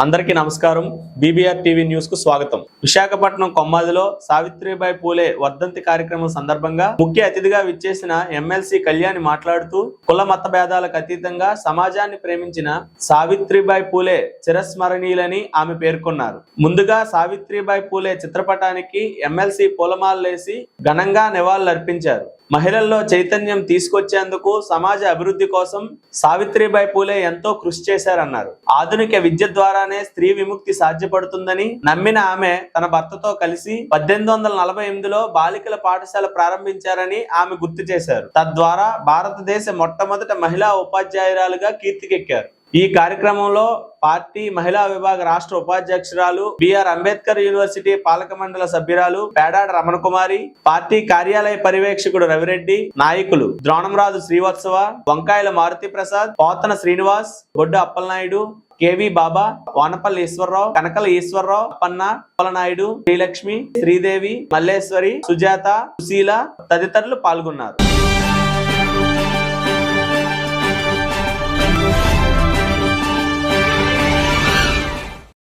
అందరికీ నమస్కారం. BBR TV న్యూస్కు స్వాగతం. విశాఖపట్నం కొమ్మాదిలో సావిత్రిబాయి పూలే వర్ధంతి కార్యక్రమం సందర్భంగా ముఖ్య అతిథిగా విచ్చేసిన ఎమ్మెల్సీ కళ్యాణి మాట్లాడుతూ కుల మత భేదాలకు అతీతంగా సమాజాన్ని ప్రేమించిన సావిత్రిబాయి పూలే చిరస్మరణీయులని ఆమె పేర్కొన్నారు. ముందుగా సావిత్రిబాయి పూలే చిత్రపటానికి ఎమ్మెల్సీ పూలమాలలేసి ఘనంగా నివాళులర్పించారు. మహిళల్లో చైతన్యం తీసుకొచ్చేందుకు సమాజ అభివృద్ధి కోసం సావిత్రిబాయి పూలే ఎంతో కృషి చేశారన్నారు. ఆధునిక విద్య ద్వారానే స్త్రీ విముక్తి సాధ్యపడుతుందని నమ్మిన ఆమె తన భర్తతో కలిసి పద్దెనిమిది వందల నలభై ఎనిమిదిలో బాలికల పాఠశాల ప్రారంభించారని ఆమె గుర్తు చేశారు. తద్వారా భారతదేశ మొట్టమొదట మహిళా ఉపాధ్యాయురాలుగా కీర్తికెక్కారు. ఈ కార్యక్రమంలో పార్టీ మహిళా విభాగ రాష్ట్ర ఉపాధ్యక్షురాలు బిఆర్ అంబేద్కర్ యూనివర్సిటీ పాలక మండల సభ్యురాలు పేడాడ రమణ కుమారి పార్టీ కార్యాలయ పర్యవేక్షకుడు రవిరెడ్డి నాయకులు ద్రోణంరాజు శ్రీవత్సవ వంకాయల మారుతి ప్రసాద్ పోతన శ్రీనివాస్ బొడ్డు అప్పలనాయుడు కేవి బాబా వానపల్లి ఈశ్వరరావు కనకల ఈశ్వరరావు అప్పన్న అప్పలనాయుడు శ్రీలక్ష్మి శ్రీదేవి మల్లేశ్వరి సుజాత సుశీల తదితరులు పాల్గొన్నారు.